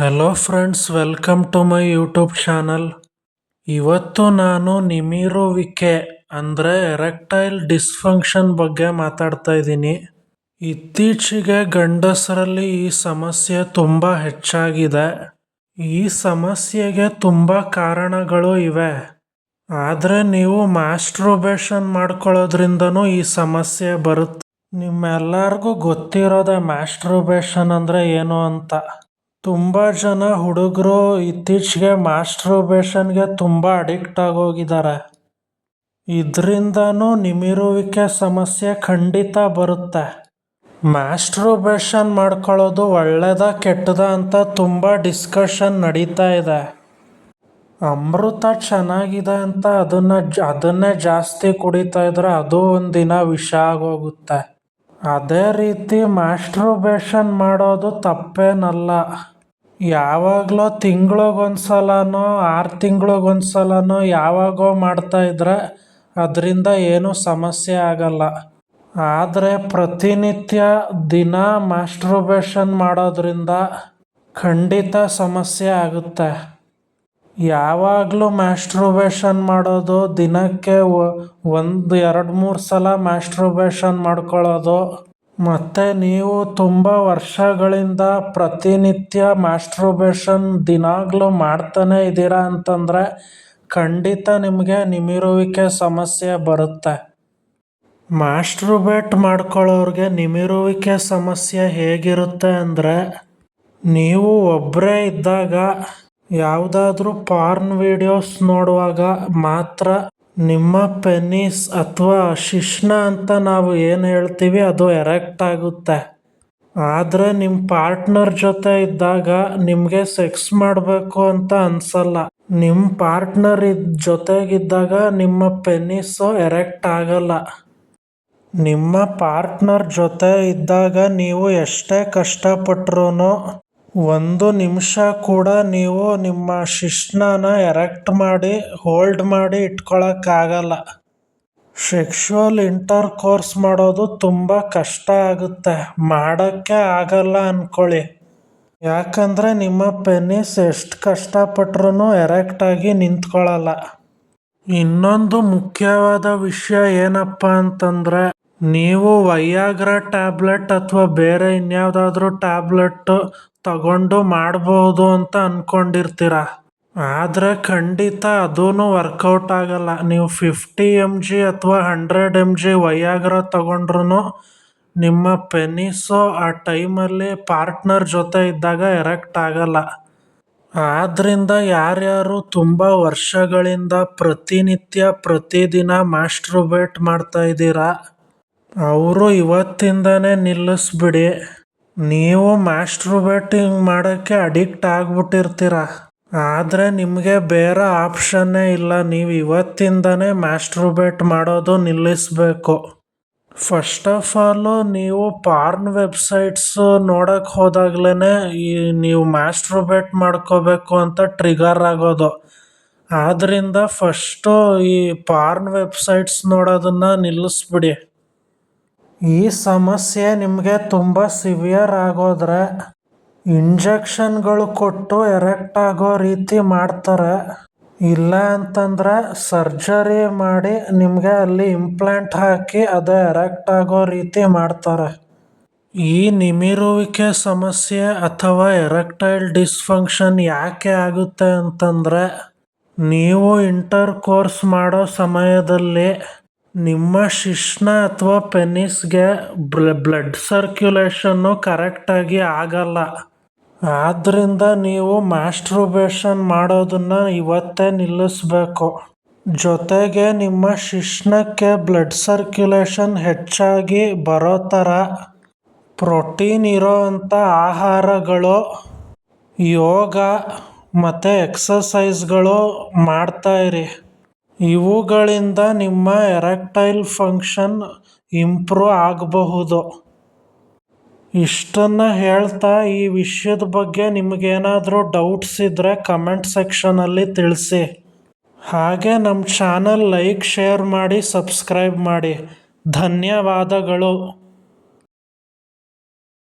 Hello friends welcome to my YouTube channel ಇವತ್ತು ನಾನು ನಿಮಿರುವಿಕೆ, ಅಂದರೆ ಎರೆಕ್ಟೈಲ್ ಡಿಸ್ಫಂಕ್ಷನ್ ಬಗ್ಗೆ ಮಾತಾಡ್ತಾ ಇದ್ದೀನಿ. ಇತ್ತೀಚೆಗೆ ಗಂಡಸರಲ್ಲಿ ಈ ಸಮಸ್ಯೆ ತುಂಬ ಹೆಚ್ಚಾಗಿದೆ. ಈ ಸಮಸ್ಯೆಗೆ ತುಂಬ ಕಾರಣಗಳು ಇವೆ. ಆದರೆ ನೀವು ಮಾಸ್ಟ್ರೋಬೇಷನ್ ಮಾಡ್ಕೊಳ್ಳೋದ್ರಿಂದನೂ ಈ ಸಮಸ್ಯೆ ಬರುತ್ತೆ. ನಿಮ್ಮೆಲ್ಲರಿಗೂ ಗೊತ್ತಿರೋದೆ ಮಾಸ್ಟ್ರೋಬೇಷನ್ ಅಂದರೆ ಏನು ಅಂತ. ತುಂಬ ಜನ ಹುಡುಗರು ಇತ್ತೀಚೆಗೆ ಮಾಸ್ಟ್ರೋಬೇಷನ್ಗೆ ತುಂಬ ಅಡಿಕ್ಟ್ ಆಗೋಗಿದ್ದಾರೆ. ಇದರಿಂದನೂ ನಿಮಿರುವಿಕೆ ಸಮಸ್ಯೆ ಖಂಡಿತ ಬರುತ್ತೆ. ಮಾಸ್ಟ್ರುಬೇಷನ್ ಮಾಡ್ಕೊಳ್ಳೋದು ಒಳ್ಳೆಯದ ಕೆಟ್ಟದ ಅಂತ ತುಂಬ ಡಿಸ್ಕಷನ್ ನಡೀತಾ ಇದೆ. ಅಮೃತ ಚೆನ್ನಾಗಿದೆ ಅಂತ ಅದನ್ನ ಅದನ್ನೇ ಜಾಸ್ತಿ ಕುಡಿತಾ ಇದ್ರೆ ಅದು ಒಂದಿನ ವಿಷ ಆಗೋಗುತ್ತೆ. ಅದೇ ರೀತಿ ಮಾಸ್ಟ್ರುಬೇಷನ್ ಮಾಡೋದು ತಪ್ಪೇನಲ್ಲ. ಯಾವಾಗಲೋ ತಿಂಗ್ಳಿಗೊಂದು ಸಲನೋ ಆರು ತಿಂಗ್ಳಿಗೊಂದು ಸಲನೋ ಯಾವಾಗೋ ಮಾಡ್ತಾ ಇದ್ರೆ ಅದರಿಂದ ಏನೂ ಸಮಸ್ಯೆ ಆಗಲ್ಲ. ಆದರೆ ಪ್ರತಿನಿತ್ಯ ದಿನ ಮಾಸ್ಟ್ರುಬೇಷನ್ ಮಾಡೋದ್ರಿಂದ ಖಂಡಿತ ಸಮಸ್ಯೆ ಆಗುತ್ತೆ. ಯಾವಾಗಲೂ ಮ್ಯಾಸ್ಟ್ರುಬೇಷನ್ ಮಾಡೋದು ದಿನಕ್ಕೆ ಒಂದು, ಎರಡು, ಮೂರು ಸಲ ಮ್ಯಾಸ್ಟ್ರುಬೇಷನ್ ಮಾಡ್ಕೊಳ್ಳೋದು. ಮತ್ತು ನೀವು ತುಂಬ ವರ್ಷಗಳಿಂದ ಪ್ರತಿನಿತ್ಯ ಮ್ಯಾಸ್ಟ್ರುಬೇಷನ್ ದಿನಾಗಲೂ ಮಾಡ್ತಾನೆ ಇದ್ದೀರಾ ಅಂತಂದರೆ ಖಂಡಿತ ನಿಮಗೆ ನಿಮಿರುವಿಕೆ ಸಮಸ್ಯೆ ಬರುತ್ತೆ. ಮ್ಯಾಸ್ಟ್ರುಬೇಟ್ ಮಾಡ್ಕೊಳ್ಳೋರಿಗೆ ನಿಮಿರುವಿಕೆ ಸಮಸ್ಯೆ ಹೇಗಿರುತ್ತೆ ಅಂದರೆ, ನೀವು ಒಬ್ಬರೇ ಇದ್ದಾಗ ಯಾವುದಾದ್ರೂ ಪಾರ್ನ್ ವಿಡಿಯೋಸ್ ನೋಡುವಾಗ ಮಾತ್ರ ನಿಮ್ಮ ಪೆನ್ನಿಸ್ ಅಥವಾ ಶಿಶ್ನ ಅಂತ ನಾವು ಏನು ಹೇಳ್ತೀವಿ ಅದು ಎರೆಕ್ಟ್ ಆಗುತ್ತೆ. ಆದರೆ ನಿಮ್ಮ ಪಾರ್ಟ್ನರ್ ಜೊತೆ ಇದ್ದಾಗ ನಿಮಗೆ ಸೆಕ್ಸ್ ಮಾಡಬೇಕು ಅಂತ ಅನ್ಸಲ್ಲ. ನಿಮ್ಮ ಪಾರ್ಟ್ನರ್ ಇದ್ದ ಜೊತೆಗಿದ್ದಾಗ ನಿಮ್ಮ ಪೆನ್ನಿಸ್ಸು ಎರೆಕ್ಟ್ ಆಗಲ್ಲ. ನಿಮ್ಮ ಪಾರ್ಟ್ನರ್ ಜೊತೆ ಇದ್ದಾಗ ನೀವು ಎಷ್ಟೇ ಕಷ್ಟಪಟ್ರೂ ಒಂದು ನಿಮಿಷ ಕೂಡ ನೀವು ನಿಮ್ಮ ಶಿಶ್ನನ ಎರೆಕ್ಟ್ ಮಾಡಿ, ಹೋಲ್ಡ್ ಮಾಡಿ ಇಟ್ಕೊಳಕ್ಕಾಗಲ್ಲ. ಸೆಕ್ಷುವಲ್ ಇಂಟರ್ ಕೋರ್ಸ್ ಮಾಡೋದು ತುಂಬ ಕಷ್ಟ ಆಗುತ್ತೆ. ಮಾಡೋಕ್ಕೆ ಆಗಲ್ಲ ಅಂದ್ಕೊಳ್ಳಿ ಯಾಕಂದರೆ ನಿಮ್ಮ ಪೆನ್ನಿಸ್ ಎಷ್ಟು ಕಷ್ಟಪಟ್ರೂ ಎರೆಕ್ಟಾಗಿ ನಿಂತ್ಕೊಳ್ಳಲ್ಲ ಇನ್ನೊಂದು ಮುಖ್ಯವಾದ ವಿಷಯ ಏನಪ್ಪ ಅಂತಂದರೆ ನೀವು ವೈಯಾಗ್ರ ಟ್ಯಾಬ್ಲೆಟ್ ಅಥವಾ ಬೇರೆ ಇನ್ಯಾವುದಾದ್ರೂ ಟ್ಯಾಬ್ಲೆಟ್ ತಗೊಂಡು ಮಾಡ್ಬೋದು ಅಂತ ಅಂದ್ಕೊಂಡಿರ್ತೀರ ಆದರೆ ಖಂಡಿತ ಅದೂ ವರ್ಕೌಟ್ ಆಗಲ್ಲ. ನೀವು ಫಿಫ್ಟಿ ಎಂ ಜಿ ಅಥವಾ ಹಂಡ್ರೆಡ್ ಎಂ ಜಿ ವೈಯಾಗ್ರ ತಗೊಂಡ್ರೂ ನಿಮ್ಮ ಪೆನಿಸು ಆ ಟೈಮಲ್ಲಿ ಪಾರ್ಟ್ನರ್ ಜೊತೆ ಇದ್ದಾಗ ಎರೆಕ್ಟ್ ಆಗಲ್ಲ. ಆದ್ದರಿಂದ ಯಾರ್ಯಾರು ತುಂಬ ವರ್ಷಗಳಿಂದ ಪ್ರತಿನಿತ್ಯ ಪ್ರತಿದಿನ ಮಾಸ್ಟ್ರುಬೇಟ್ ಮಾಡ್ತಾ ಇದ್ದೀರಾ? ಅವರು ಇವತ್ತಿಂದನೇ ನಿಲ್ಲಿಸ್ಬಿಡಿ. ನೀವು ಮಾಸ್ಟ್ರುಬೇಟಿಂಗ್ ಮಾಡೋಕ್ಕೆ ಅಡಿಕ್ಟ್ ಆಗಿಬಿಟ್ಟಿರ್ತೀರ? ಆದರೆ ನಿಮಗೆ ಬೇರೆ ಆಪ್ಷನ್ನೇ ಇಲ್ಲ. ನೀವು ಇವತ್ತಿಂದನೇ ಮಾಸ್ಟ್ರುಬೇಟ್ ಮಾಡೋದು ನಿಲ್ಲಿಸಬೇಕು. ಫಸ್ಟ್ ಆಫ್ ಆಲು ನೀವು ಪಾರ್ನ್ ವೆಬ್ಸೈಟ್ಸು ನೋಡೋಕ್ಕೆ ಹೋದಾಗ್ಲೇ ಈ ನೀವು ಮಾಸ್ಟ್ರುಬೇಟ್ ಮಾಡ್ಕೋಬೇಕು ಅಂತ ಟ್ರಿಗರ್ ಆಗೋದು. ಆದ್ದರಿಂದ ಫಸ್ಟು ಈ ಪಾರ್ನ್ ವೆಬ್ಸೈಟ್ಸ್ ನೋಡೋದನ್ನು ನಿಲ್ಲಿಸ್ಬಿಡಿ. ಈ ಸಮಸ್ಯೆ ನಿಮಗೆ ತುಂಬ ಸಿವಿಯರ್ ಆಗೋದ್ರೆ ಇಂಜೆಕ್ಷನ್ಗಳು ಕೊಟ್ಟು ಎರೆಕ್ಟ್ ಆಗೋ ರೀತಿ ಮಾಡ್ತಾರೆ. ಇಲ್ಲ ಅಂತಂದ್ರೆ ಸರ್ಜರಿ ಮಾಡಿ ನಿಮಗೆ ಅಲ್ಲಿ ಇಂಪ್ಲಾಂಟ್ ಹಾಕಿ ಅದು ಎರೆಕ್ಟ್ ಆಗೋ ರೀತಿ ಮಾಡ್ತಾರೆ. ಈ ನಿಮಿರುವಿಕೆ ಸಮಸ್ಯೆ ಅಥವಾ ಎರೆಕ್ಟೈಲ್ ಡಿಸ್ಫಂಕ್ಷನ್ ಯಾಕೆ ಆಗುತ್ತೆ ಅಂತಂದರೆ, ನೀವು ಇಂಟರ್ ಕೋರ್ಸ್ ಮಾಡೋ ಸಮಯದಲ್ಲಿ ನಿಮ್ಮ ಶಿಶ್ನ ಅಥವಾ ಪೆನ್ನಿಸ್ಗೆ ಬ್ಲಡ್ ಸರ್ಕ್ಯುಲೇಷನ್ನು ಕರೆಕ್ಟಾಗಿ ಆಗಲ್ಲ. ಆದ್ದರಿಂದ ನೀವು ಮಾಸ್ಟ್ರುಬೇಷನ್ ಮಾಡೋದನ್ನು ಇವತ್ತೇ ನಿಲ್ಲಿಸ್ಬೇಕು. ಜೊತೆಗೆ ನಿಮ್ಮ ಶಿಶ್ನಕ್ಕೆ ಬ್ಲಡ್ ಸರ್ಕ್ಯುಲೇಷನ್ ಹೆಚ್ಚಾಗಿ ಬರೋ ಥರ ಪ್ರೋಟೀನ್ ಇರೋ ಅಂಥ ಆಹಾರಗಳು, ಯೋಗ ಮತ್ತು ಎಕ್ಸಸೈಸ್ಗಳು ಮಾಡ್ತಾಯಿರಿ ಇವುಗಳಿಂದ ನಿಮ್ಮ ಎರೆಕ್ಟೈಲ್ ಫಂಕ್ಷನ್ ಇಂಪ್ರೂವ್ ಆಗಬಹುದು. ಇಷ್ಟನ್ನು ಹೇಳ್ತಾ ಈ ವಿಷಯದ ಬಗ್ಗೆ ನಿಮಗೇನಾದರೂ ಡೌಟ್ಸ್ ಇದ್ದರೆ ಕಮೆಂಟ್ ಸೆಕ್ಷನಲ್ಲಿ ತಿಳಿಸಿ. ಹಾಗೆ ನಮ್ಮ ಚಾನಲ್ ಲೈಕ್ ಶೇರ್ ಮಾಡಿ ಸಬ್ಸ್ಕ್ರೈಬ್ ಮಾಡಿ. ಧನ್ಯವಾದಗಳು.